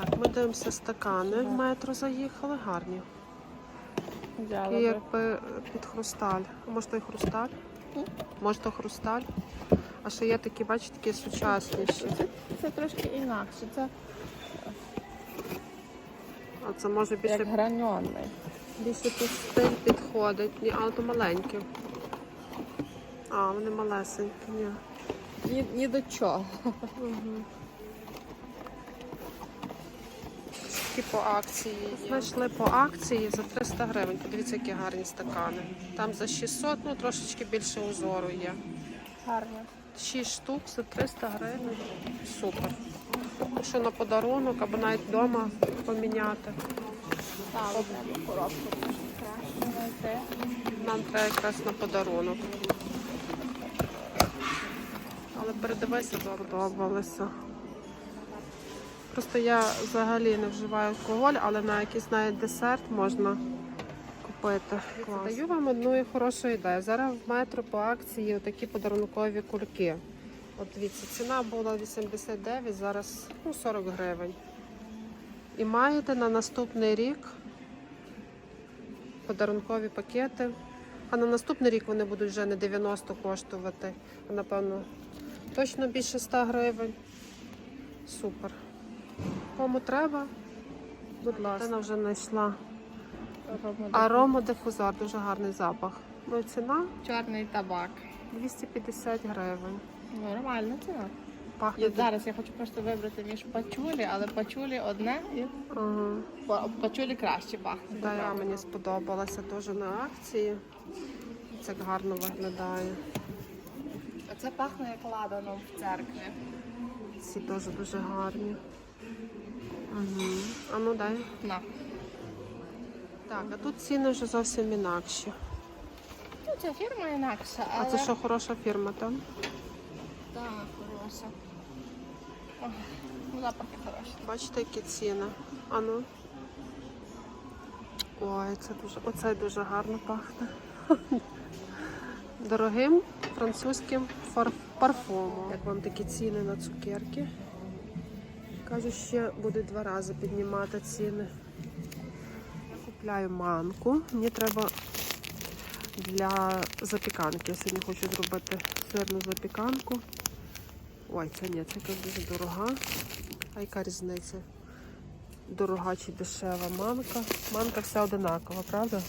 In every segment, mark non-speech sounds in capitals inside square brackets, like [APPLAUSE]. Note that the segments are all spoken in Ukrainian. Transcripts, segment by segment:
Так, ми дивимося стакани. В метро заїхали, гарні. Взяла І якби під хрусталь. А може то і хрусталь? Може то хрусталь? А ще є такі, бачите, такі сучасніші. Це, це трошки інакше. Це А це може більше, як граньонний. більше під стиль підходить. Ні, але то маленькі. А, вони малесенькі, ні. Ні, ні до чого. Угу. Такі по акції. є. Знайшли по акції за 300 гривень. Подивіться, які гарні стакани. Там за 600, ну трошечки більше узору є. Гарно. 6 штук за 300 гривень. Супер. Що на подарунок або навіть вдома поміняти. Так, коробку. Нам треба якраз на подарунок. Але передивися, сподобалося. Просто я взагалі не вживаю алкоголь, але на якийсь навіть десерт можна купити. Даю вам одну хорошу ідею. Зараз в метро по акції такі подарункові кульки. От дивіться, ціна була 89, зараз ну, 40 гривень. І маєте на наступний рік подарункові пакети. А на наступний рік вони будуть вже не 90 коштувати, а напевно точно більше 100 гривень. Супер. Кому треба, будь ласка. Вона вже знайшла аромадифузор, дуже гарний запах. Ну і ціна Чорний табак. 250 гривень. Нормальна ціна. Пахне. І зараз я хочу просто вибрати між пачулі, але пачулі одне і Ага. пачулі краще пахне. Да, я мені сподобалася теж на акції. Це гарно виглядає. А це пахне як ладаном в церкві. Ці теж дуже гарні. Угу. А ну дай. На. Так, а тут ціни вже зовсім інакші. Ну, ця фірма інакша, А це що хороша фірма там? Так, хороша. Ох, запахи хороші. Бачите, які ціни? А ну. Ой, це дуже, оце дуже гарно пахне. [LAUGHS] Дорогим французьким парфумом. Як вам такі ціни на цукерки? Кажуть, ще будуть два рази піднімати ціни. Я купляю манку. Мені треба для запіканки. Я сьогодні хочу зробити сирну запіканку. Ой, це ні, це дуже дорога. А яка різниця? Дорога чи дешева манка. Манка вся одинакова, правда?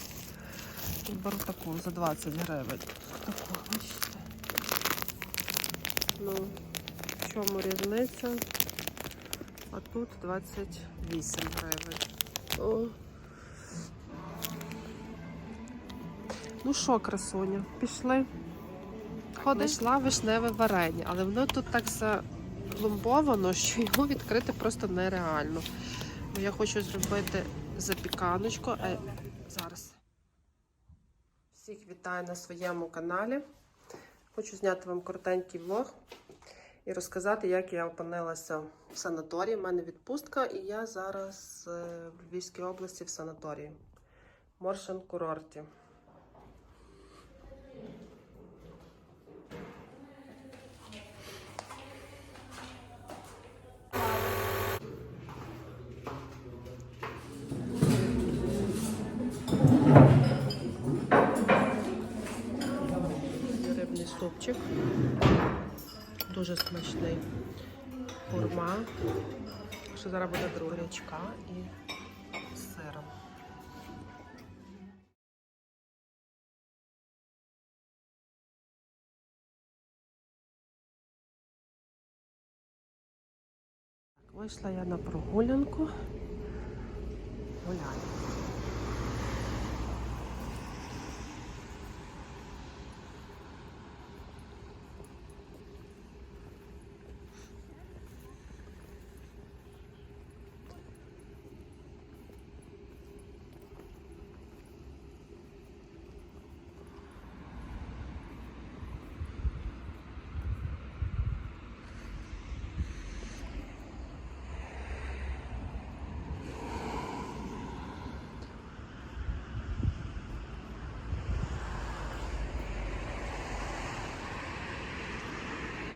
Беру таку за 20 гривень. Таку, бачите. Ну, в чому різниця? А тут 28 гривень. О. Ну що, красуня, пішли. Ходиш, йшла вишневе варення, але воно тут так запломбовано, що його відкрити просто нереально. Бо я хочу зробити запіканочку. А зараз. Всіх вітаю на своєму каналі. Хочу зняти вам коротенький влог і розказати, як я опинилася в санаторії. У мене відпустка, і я зараз е, в Львівській області в санаторії. Моршин курорті. Рибний супчик. Дуже смачний. Хурма. Що зараз буде другорячка і з сиром. Вийшла я на прогулянку. Гуляю.